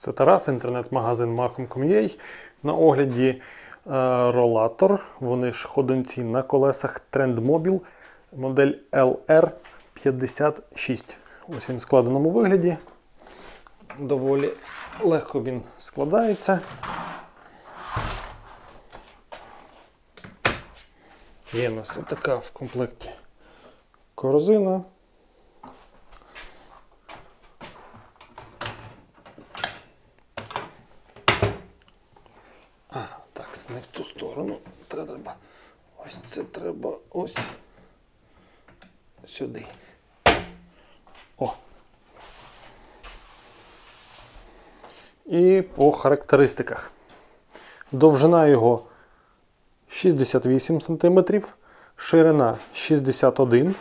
Це Тарас, інтернет-магазин Mahom.com.ua. На огляді е, ролатор. Вони ж ходунці на колесах Trendmobil, модель LR56. Ось він в складеному вигляді. Доволі легко він складається. Є у нас така в комплекті корзина. А, так, не в ту сторону. Треба. Ось це треба ось сюди. О. І по характеристиках. Довжина його 68 см, ширина 61.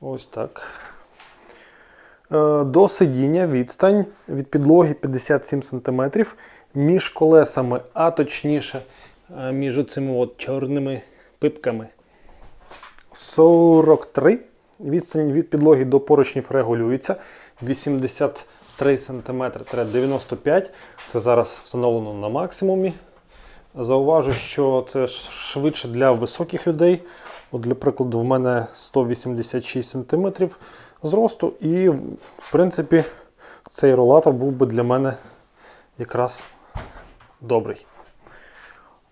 Ось так. Е, До сидіння відстань від підлоги 57 см між колесами, а точніше е, між цими от чорними пипками. 43. Відстань від підлоги до поручнів регулюється. 83 см 95 Це зараз встановлено на максимумі. Зауважу, що це швидше для високих людей. От Для прикладу, в мене 186 см зросту, і, в принципі, цей ролатор був би для мене якраз добрий.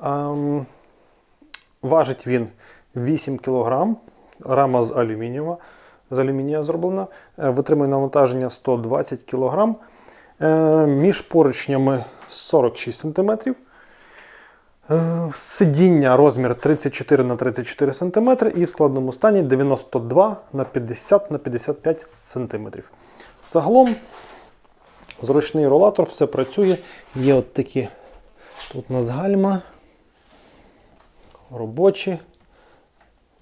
Ем, важить він 8 кг, рама з алюмінієва, з алюмінія зроблена, Е, витримує навантаження 120 кг, Е, між поручнями 46 см. Е, Сидіння розмір 34 на 34 см і в складному стані 92 на 50 на 55 см. Загалом зручний ролатор, все працює. Є от такі тут у нас гальма, робочі.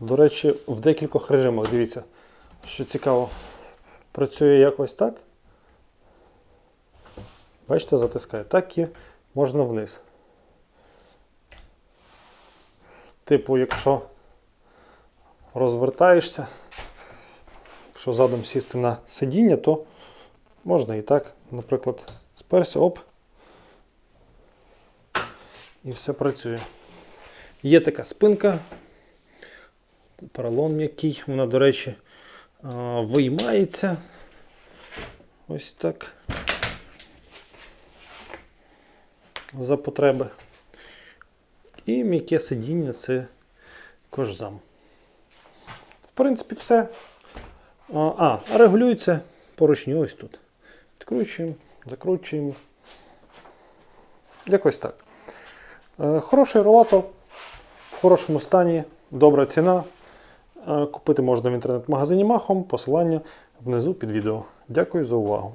До речі, в декількох режимах. Дивіться, що цікаво, працює якось так. Бачите, затискає. Так і можна вниз. Типу, якщо розвертаєшся, якщо задом сісти на сидіння, то можна і так, наприклад, сперся, оп. І все працює. Є така спинка, поролон м'який, вона, до речі, виймається. Ось так. За потреби. І м'яке сидіння це кожзам. В принципі, все. А, регулюється поручні ось тут. Відкручуємо, закручуємо. Якось так. Е, Хороший ролатор в хорошому стані, добра ціна. Е, Купити можна в інтернет-магазині Махом, посилання внизу під відео. Дякую за увагу.